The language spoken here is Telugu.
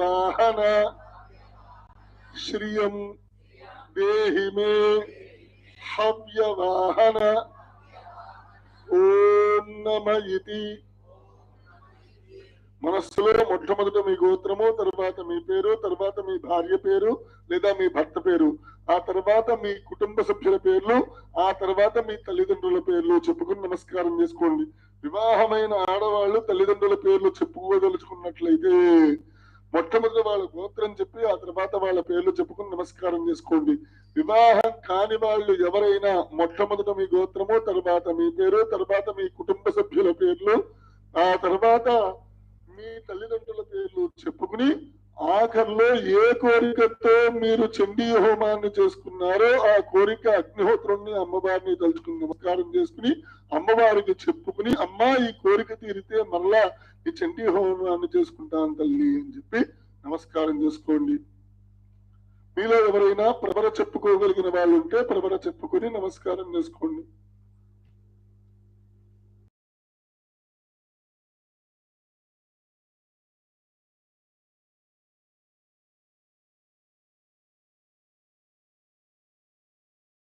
వాహన శ్రియం దేహి మే హవ్యవాహన. ఓం నమ ఇతి మనస్సులో మొట్టమొదట మీ గోత్రము తర్వాత మీ పేరు తర్వాత మీ భార్య పేరు లేదా మీ భర్త పేరు ఆ తర్వాత మీ కుటుంబ సభ్యుల పేర్లు ఆ తర్వాత మీ తల్లిదండ్రుల పేర్లు చెప్పుకుని నమస్కారం చేసుకోండి. వివాహమైన ఆడవాళ్ళు తల్లిదండ్రుల పేర్లు చెప్పుకోదలుచుకున్నట్లయితే మొట్టమొదటి వాళ్ళ గోత్రం చెప్పి ఆ తర్వాత వాళ్ళ పేర్లు చెప్పుకుని నమస్కారం చేసుకోండి. వివాహం కాని వాళ్ళు ఎవరైనా మొట్టమొదట మీ గోత్రము తర్వాత మీ పేరు తర్వాత మీ కుటుంబ సభ్యుల పేర్లు ఆ తర్వాత మీ తల్లిదండ్రుల పేర్లు చెప్పుకుని ఆఖరిలో ఏ కోరికతో మీరు చండీ హోమాన్ని చేసుకున్నారో ఆ కోరిక అగ్నిహోత్రుణ్ణి అమ్మవారిని తలుచుకుని నమస్కారం చేసుకుని అమ్మవారికి చెప్పుకుని అమ్మ ఈ కోరిక తీరితే మరలా ఈ చండీ హోమాన్ని చేసుకుంటాను తల్లి అని చెప్పి నమస్కారం చేసుకోండి. మీలో ఎవరైనా ప్రవర చెప్పుకోగలిగిన వాళ్ళు ఉంటే ప్రవర చెప్పుకొని నమస్కారం చేసుకోండి.